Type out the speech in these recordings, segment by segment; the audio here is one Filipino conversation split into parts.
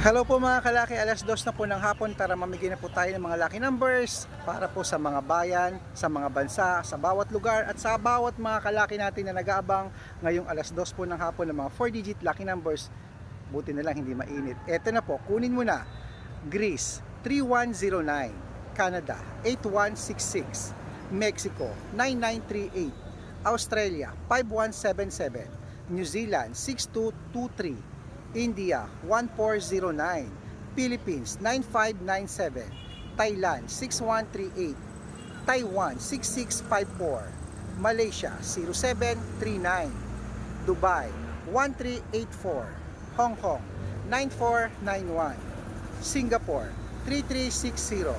Hello po mga kalaki, alas dos na po ng hapon para mamigay na po tayo ng mga lucky numbers para po sa mga bayan, sa mga bansa, sa bawat lugar at sa bawat mga kalaki natin na nag-aabang ngayong alas dos po ng hapon ng mga 4-digit lucky numbers. Buti na lang hindi mainit. Eto na po, kunin mo na. Greece 3109, Canada 8166, Mexico 9938, Australia 5177, New Zealand 6223, India 1409, Philippines 9597, Thailand 6138, Taiwan 6654, Malaysia 0739, Dubai 1384, Hong Kong 9491, Singapore 3360,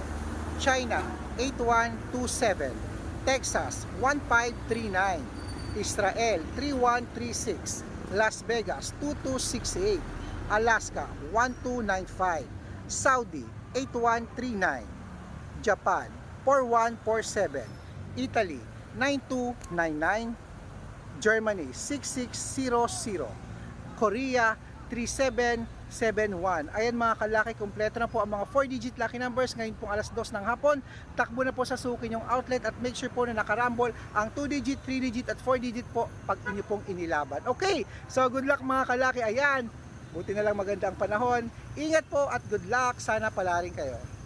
China 8127, Texas 1539, Israel 3136, Las Vegas 2268, Alaska 1295, Saudi 8139, Japan 4147, Italy 9299, Germany 6600, Korea 3771. Ayan mga kalaki, kompleto na po ang mga 4-digit lucky numbers ngayon pong alas 2 ng hapon. Takbo na po sa suki yung outlet at make sure po na nakarambol ang 2-digit, 3-digit at 4-digit po pag inyo pong inilaban. Okay, so good luck mga kalaki. Ayan, buti na lang maganda ang panahon. Ingat po at good luck. Sana pala rin kayo.